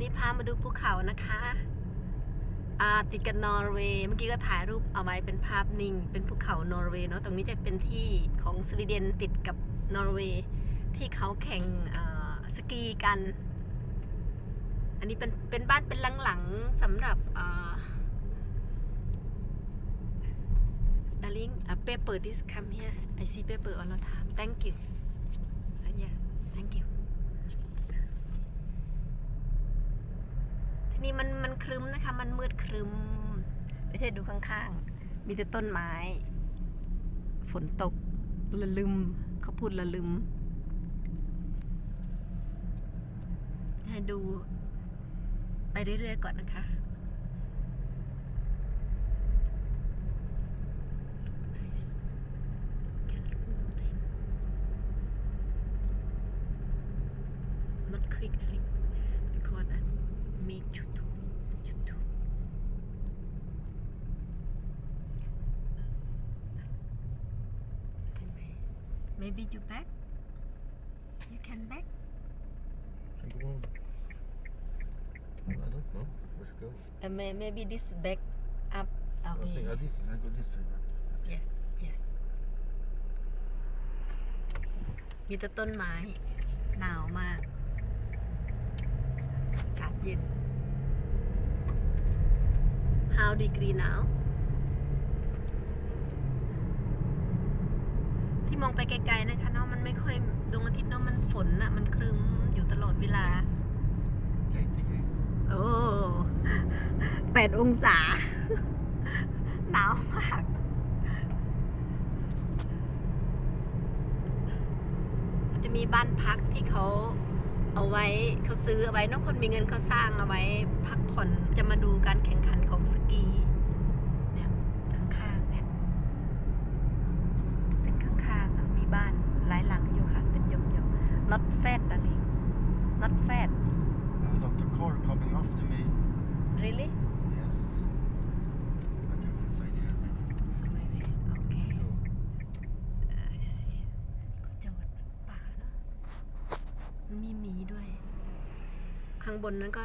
นี้พามาดูภูเขานะคะอ่าติดกับนอร์เวย์เมื่อกี้ก็ถ่ายรูปเอาไว้เป็นภาพนิ่ง เป็นภูเขานอร์เวย์เนาะตรงนี้จะเป็นที่ของสวีเดนติดกับนอร์เวย์ที่เขาแข่งสกีกัน อันนี้เป็นเป็นบ้านเป็นหลังๆสำหรับอ่า Darling, uh, paper this come here. I see paper all the time. Thank you. Uh, yes, thank you. ที นี้มันมันครึ้มนะคะ มันมืดครึ้มไม่ใช่ดูข้างๆ มีแต่ต้นไม้ ฝนตกละลึมเขาพูดละลึม ให้ดูไปเรื่อยๆก่อนนะคะ Nice. Can look mountain. Not quick, I think, because I make Maybe you back? You can back? Can go on. Oh, I don't know where to go. Uh, may, maybe this back up I away. think uh, this. I go this way. man. Yes, yes. มีแต่ต้นไม้ หนาวมาก อากาศเย็น How degree now ที่มองไปไกลๆนะคะเนาะมันไม่ค่อยดวงอาทิตย์เนาะมันฝนน่ะมันครึ้มอยู่ตลอดเวลา Eight degree. โอ้แปดองศา หนาวมากจะมีบ้านพักที่เขาเอาไว้เขาซื้อเอาไว้เนอกคนมีเงินเขาสร้างเอาไว้พักผ่อนจะมาดูการแข่งขันของสกี เนี่ยข้างๆเนี่ย เป็นข้างๆอะมีบ้านหลายหลังอยู่ค่ะ เป็นยมๆ not fat อะไร not fat A lot of car coming after me. really Yes. I go inside here. maybe. โอเค Go. ก็จะวัดป่าเนอะมันมีหมีด้วย ข้างบนนั้นก็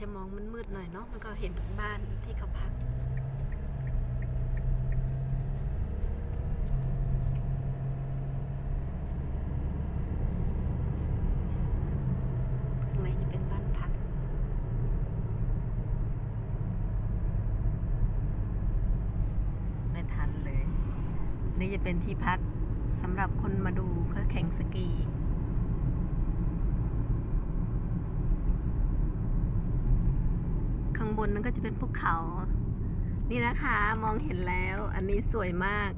จะมองมันมืดหน่อยเนาะมันก็เห็นบ้านที่เขาพัก ข้างในจะเป็นบ้านพัก ไม่ทันเลย นี่จะเป็นที่พักสำหรับคนมาดูเขาแข่งสกี ข้างบนนั้นก็จะเป็นภูเขา นี่นะคะมองเห็นแล้ว อันนี้สวยมาก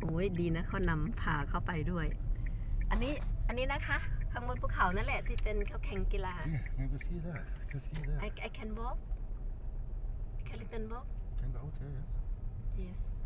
โอ้ยดีนะเขานำพาเข้าไปด้วย อันนี้อันนี้นะคะข้างบนภูเขานั่นแหละที่เป็นเขาแข่งกีฬา Yeah, can go ski there. I can ski there. I I can walk I can little walk Can go out here. Yes. yes